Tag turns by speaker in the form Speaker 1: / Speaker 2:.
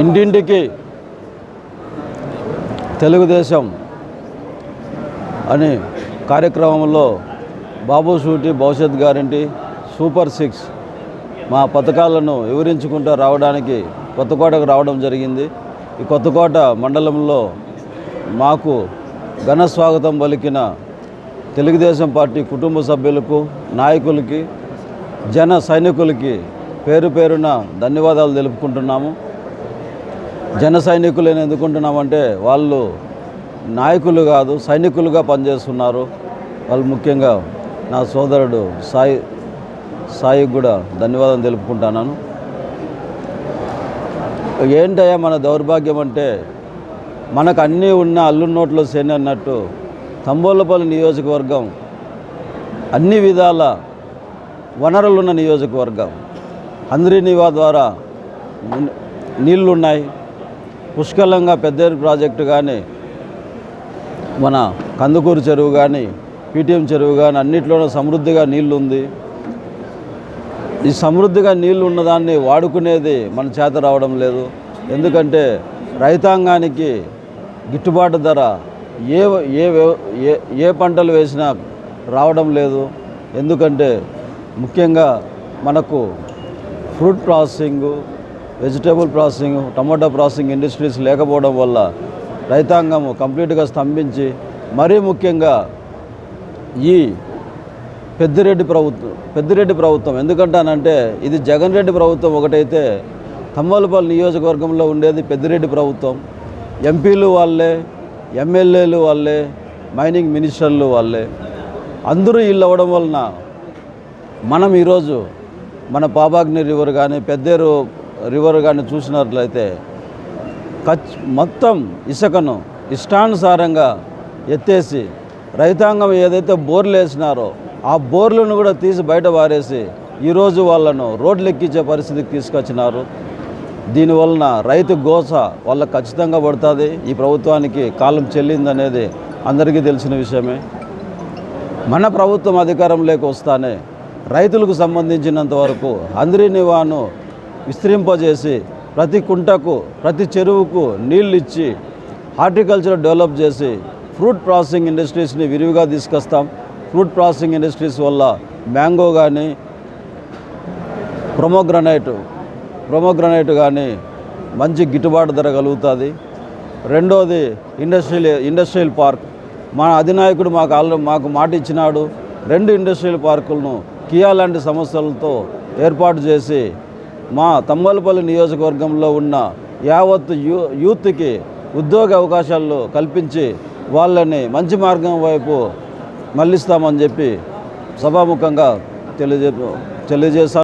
Speaker 1: ఇంటింటికి తెలుగుదేశం అని కార్యక్రమంలో బాబు షూటి భవిష్యత్ గ్యారంటీ సూపర్ సిక్స్ మా పథకాలను వివరించుకుంటూ రావడానికి కొత్తకోటకు రావడం జరిగింది. ఈ కొత్తకోట మండలంలో మాకు ఘన స్వాగతం పలికిన తెలుగుదేశం పార్టీ కుటుంబ సభ్యులకు నాయకులకి జన సైనికులకి పేరు పేరున ధన్యవాదాలు తెలుపుకుంటున్నాము. జన సైనికులను ఎందుకుంటున్నామంటే వాళ్ళు నాయకులు కాదు సైనికులుగా పనిచేస్తున్నారు. వాళ్ళు ముఖ్యంగా నా సోదరుడు సాయి సాయికి కూడా ధన్యవాదాలు తెలుపుకుంటున్నాను. ఏంటయ్యా మన దౌర్భాగ్యం అంటే మనకు అన్నీ ఉన్న అల్లు నోట్లో శని అన్నట్టు తంబోలపల్లి నియోజకవర్గం అన్ని విధాల వనరులున్న నియోజకవర్గం. అందరి నివా ద్వారా నీళ్ళు ఉన్నాయి పుష్కలంగా పెద్దేరు ప్రాజెక్టు కానీ మన కందుకూరు చెరువు కానీ పీటీఎం చెరువు కానీ అన్నిట్లోనూ సమృద్ధిగా నీళ్ళు ఉంది ఈ సమృద్ధిగా నీళ్ళు ఉన్నదాన్ని వాడుకునేది మన చేత రావడం లేదు. ఎందుకంటే రైతాంగానికి గిట్టుబాటు ధర ఏ ఏ వ్యవ- ఏ ఏ పంటలు వేసినా రావడం లేదు. ఎందుకంటే ముఖ్యంగా మనకు fruit processing vegetable processing tomato processing industries లేకపోవడం వల్ల రైతాంగం కంప్లీట్గా స్తంభించి మరీ ముఖ్యంగా ఈ పెద్దిరెడ్డి ప్రభుత్వం పెద్దిరెడ్డి ప్రభుత్వం. ఎందుకంటానంటే ఇది జగన్ రెడ్డి ప్రభుత్వం ఒకటైతే తమ్మలపల్లి నియోజకవర్గంలో ఉండేది పెద్దిరెడ్డి ప్రభుత్వం. ఎంపీలు వాళ్ళే ఎమ్మెల్యేలు వాళ్ళే మైనింగ్ మినిస్టర్లు వాళ్ళే. అందరూ వీళ్ళు అవ్వడం వలన మనం ఈరోజు మన పాబాగ్ని రివర్ కానీ పెద్దేరు రివర్ కానీ చూసినట్లయితే కచ్ మొత్తం ఇసుకను ఇష్టానుసారంగా ఎత్తేసి రైతాంగం ఏదైతే బోర్లు వేసినారో ఆ బోర్లను కూడా తీసి బయట పారేసి ఈరోజు వాళ్ళను రోడ్లు ఎక్కించే పరిస్థితికి తీసుకొచ్చినారు. దీనివలన రైతు గోస వాళ్ళకు ఖచ్చితంగా పడుతుంది. ఈ ప్రభుత్వానికి కాలం చెల్లిందనేది అందరికీ తెలిసిన విషయమే. మన ప్రభుత్వం అధికారంలోకి వస్తానే రైతులకు సంబంధించినంత వరకు అందరి నివాను విస్తరింపజేసి ప్రతి కుంటకు ప్రతి చెరువుకు నీళ్ళు ఇచ్చి హార్టికల్చర్ డెవలప్ చేసి ఫ్రూట్ ప్రాసెసింగ్ ఇండస్ట్రీస్ని విరివిగా తీసుకొస్తాం. ఫ్రూట్ ప్రాసెసింగ్ ఇండస్ట్రీస్ వల్ల మ్యాంగో కానీ ప్రొమోగ్రనైట్ ప్రొమోగ్రనైట్ కానీ మంచి గిట్టుబాటు ధర కలుగుతుంది. రెండోది ఇండస్ట్రియల్ ఇండస్ట్రియల్ పార్క్. మన అధినాయకుడు మాకు ఆల్రెడీ మాకు మాట ఇచ్చినాడు. రెండు ఇండస్ట్రియల్ పార్కులను కియా లాంటి సంస్థలతో ఏర్పాటు చేసి మా తమ్మలపల్లి నియోజకవర్గంలో ఉన్న యావత్ యూ యూత్కి ఉద్యోగ అవకాశాలు కల్పించి వాళ్ళని మంచి మార్గం వైపు మళ్ళిస్తామని చెప్పి సభాముఖంగా తెలియజే తెలియజేశారు